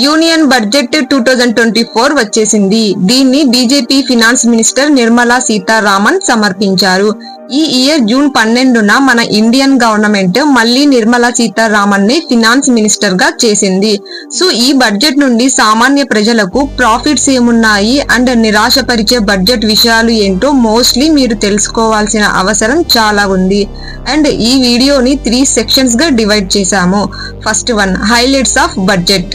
Union budget two thousand twenty four వచ్చేసింది. దీన్ని BJP finance minister Nirmala Sitharaman సమర్పించారు. ఈ ఇయర్ జూన్ పన్నెండున మన ఇండియన్ గవర్నమెంట్ మళ్ళీ నిర్మలా సీతారామన్ని ఫినాన్స్ మినిస్టర్గా చేసింది. సో ఈ బడ్జెట్ నుండి సామాన్య ప్రజలకు ప్రాఫిట్స్ ఏమున్నాయి అండ్ నిరాశపరిచే బడ్జెట్ విషయాలు ఏంటో మోస్ట్లీ మీరు తెలుసుకోవాల్సిన అవసరం చాలా ఉంది. అండ్ ఈ వీడియోని త్రీ సెక్షన్స్గా డివైడ్ చేశాము. First one highlights of budget.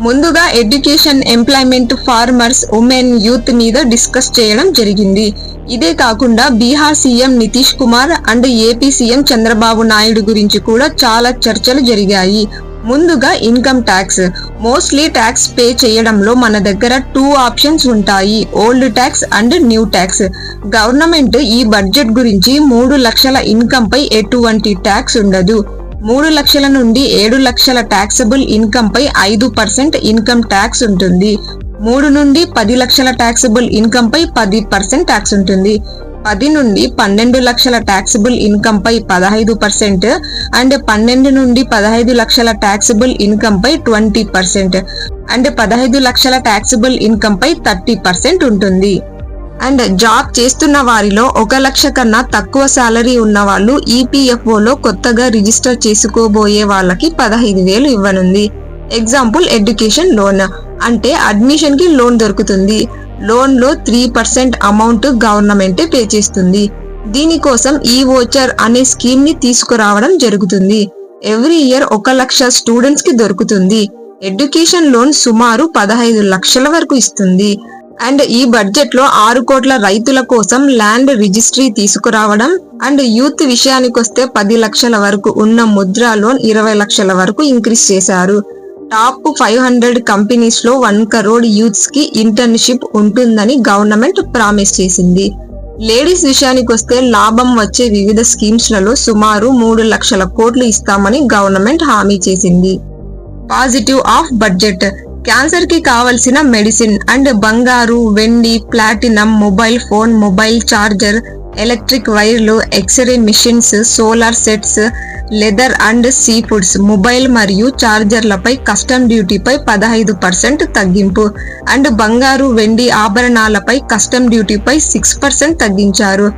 ముందుగా education employment farmers women youth మీద డిస్కస్ చేయడం జరిగింది. ఇదే కాకుండా Bihar CM Nitish Kumar and AP CM Chandrababu Naidu గురించి కూడా చాలా చర్చలు జరిగాయి. ముందుగా income tax. Mostly tax pay చేయడంలో మన దగ్గర టూ ఆప్షన్స్ ఉంటాయి. Old tax and new tax. Government ఈ బడ్జెట్ గురించి మూడు లక్షల ఇన్కమ్ పై ఎటువంటి ట్యాక్స్ ఉండదు. మూడు లక్షల నుండి ఏడు లక్షల ట్యాక్సబుల్ ఇన్కమ్ పై ఐదు పర్సెంట్ ఇన్కమ్ ట్యాక్స్ ఉంటుంది. మూడు నుండి పది లక్షల ట్యాక్సబుల్ ఇన్కమ్ పై పది పర్సెంట్ ట్యాక్స్ ఉంటుంది. పది నుండి పన్నెండు లక్షల ట్యాక్సబుల్ ఇన్కమ్ పై పదహైదు పర్సెంట్ అండ్ పన్నెండు నుండి పదహైదు లక్షల ట్యాక్సబుల్ ఇన్కమ్ పై ట్వంటీ పర్సెంట్ అండ్ పదహైదు లక్షల ట్యాక్సబుల్ ఇన్కమ్ పై థర్టీ పర్సెంట్ ఉంటుంది. అండ్ జాబ్ చేస్తున్న వారిలో ఒక లక్ష కన్నా తక్కువ శాలరీ ఉన్న వాళ్ళు ఈపీఎఫ్ఓలో కొత్తగా రిజిస్టర్ చేసుకోబోయే వాళ్ళకి పదహైదు వేలు ఇవ్వనుంది. Example education loan. అంటే అడ్మిషన్కి లోన్ దొరుకుతుంది. లోన్లో three percent amount government pay చేస్తుంది. దీనికోసం ఈ ఓచర్ అనే స్కీమ్ని తీసుకురావడం జరుగుతుంది. ఎవ్రీ ఇయర్ ఒక లక్ష స్టూడెంట్స్కి దొరుకుతుంది. ఎడ్యుకేషన్ లోన్ సుమారు పదహైదు లక్షల వరకు ఇస్తుంది. అండ్ ఈ బడ్జెట్లో ఆరు కోట్ల రైతుల కోసం ల్యాండ్ రిజిస్ట్రీ తీసుకురావడం అండ్ యూత్ విషయానికి వస్తే పది లక్షల వరకు ఉన్న ముద్రా లోన్ ఇరవై లక్షల వరకు ఇంక్రీజ్ చేశారు. టాప్ ఫైవ్ హండ్రెడ్ కంపెనీస్లో వన్ కరోడ్ యూత్స్కి ఇంటర్న్షిప్ ఉంటుందని గవర్నమెంట్ ప్రామిస్ చేసింది. లేడీస్ విషయానికి వస్తే లాభం వచ్చే వివిధ స్కీమ్స్లలో సుమారు మూడు లక్షల కోట్లు ఇస్తామని గవర్నమెంట్ హామీ చేసింది. Positive of budget. క్యాన్సర్కి కావలసిన మెడిసిన్ అండ్ బంగారు వెండి platinum mobile phone mobile charger electric వైర్లు X-ray machines solar sets leather and sea foods mobile మరియు చార్జర్లపై కస్టమ్ డ్యూటీపై పదహైదు పర్సెంట్ తగ్గింపు అండ్ బంగారు వెండి ఆభరణాలపై కస్టమ్ డ్యూటీపై సిక్స్ పర్సెంట్ తగ్గించారు.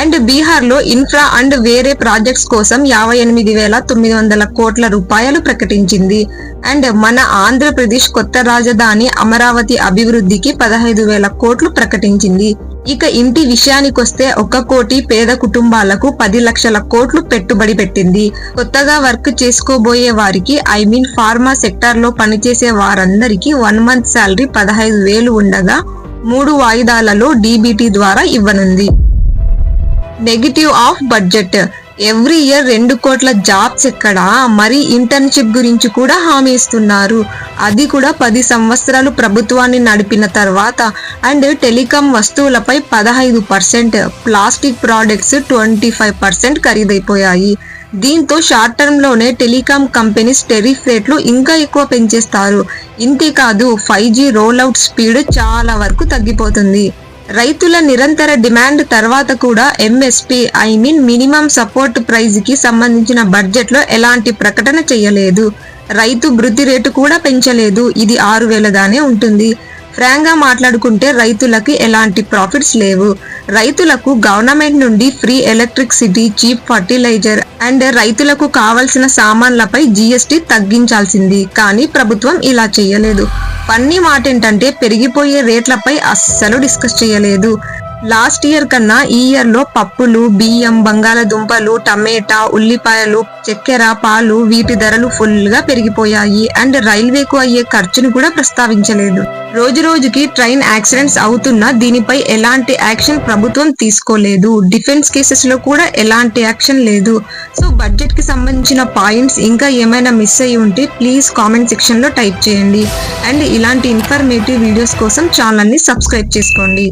అండ్ బీహార్లో ఇన్ఫ్రా అండ్ వేరే ప్రాజెక్ట్స్ కోసం యాభై ఎనిమిది వేల తొమ్మిది వందల కోట్ల రూపాయలు ప్రకటించింది. అండ్ మన ఆంధ్రప్రదేశ్ కొత్త రాజధాని అమరావతి అభివృద్ధికి పదహైదు వేల కోట్లు ప్రకటించింది. ఇక ఇంటి విషయానికొస్తే ఒక కోటి పేద కుటుంబాలకు పది లక్షల కోట్లు పెట్టుబడి పెట్టింది. కొత్తగా వర్క్ చేసుకోబోయే వారికి ఐ మీన్ ఫార్మా సెక్టార్లో పనిచేసే వారందరికీ వన్ మంత్ శాలరీ పదహైదు వేలు ఉండగా మూడు వాయిదాలలో డీబీటీ ద్వారా ఇవ్వనుంది. Negative of budget every year రెండు కోట్ల జాబ్స్ ఎక్కడ? మరి ఇంటర్న్షిప్ గురించి కూడా హామీ ఇస్తున్నారు. అది కూడా పది సంవత్సరాలు ప్రభుత్వాన్ని నడిపిన తర్వాత అండ్ టెలికాం వస్తువులపై పదహైదు percent plastic products twenty five percent ఖరీదైపోయాయి. దీంతో షార్ట్ టర్మ్లోనే టెలికాం కంపెనీస్ టెరిఫ్ రేట్లు ఇంకా ఎక్కువ పెంచేస్తారు. ఇంతేకాదు five G roll out speed చాలా వరకు తగ్గిపోతుంది. రైతుల నిరంతర డిమాండ్ తర్వాత కూడా MSP I mean minimum support ప్రైజ్కి సంబంధించిన బడ్జెట్లో ఎలాంటి ప్రకటన చేయలేదు. రైతు వృద్ధి రేటు కూడా పెంచలేదు. ఇది ఆరు వేలగానే ఉంటుంది. ఫ్రాంక్గా మాట్లాడుకుంటే రైతులకు ఎలాంటి ప్రాఫిట్స్ లేవు. రైతులకు గవర్నమెంట్ నుండి free electricity cheap fertiliser and రైతులకు కావలసిన సామాన్లపై జిఎస్టి తగ్గించాల్సింది. కానీ ప్రభుత్వం ఇలా చేయలేదు. పన్ని మాట ఏంటంటే పెరిగిపోయే రేట్లపై అస్సలు డిస్కస్ చేయలేదు. లాస్ట్ ఇయర్ కన్నా ఈ ఇయర్లో పప్పులు బియ్యం బంగాళదుంపలు టమేటా ఉల్లిపాయలు చక్కెర పాలు వీటి ధరలు ఫుల్గా పెరిగిపోయాయి. అండ్ రైల్వేకు అయ్యే ఖర్చును కూడా ప్రస్తావించలేదు. రోజు రోజుకి ట్రైన్ యాక్సిడెంట్స్ అవుతున్నా దీనిపై ఎలాంటి యాక్షన్ ప్రభుత్వం తీసుకోలేదు. డిఫెన్స్ కేసెస్లో కూడా ఎలాంటి యాక్షన్ లేదు. సో బడ్జెట్కి సంబంధించిన పాయింట్స్ ఇంకా ఏమైనా మిస్ అయ్యి ఉంటే ప్లీజ్ కామెంట్ సెక్షన్లో టైప్ చేయండి. అండ్ ఇలాంటి ఇన్ఫర్మేటివ్ వీడియోస్ కోసం ఛానల్ని సబ్స్క్రైబ్ చేసుకోండి.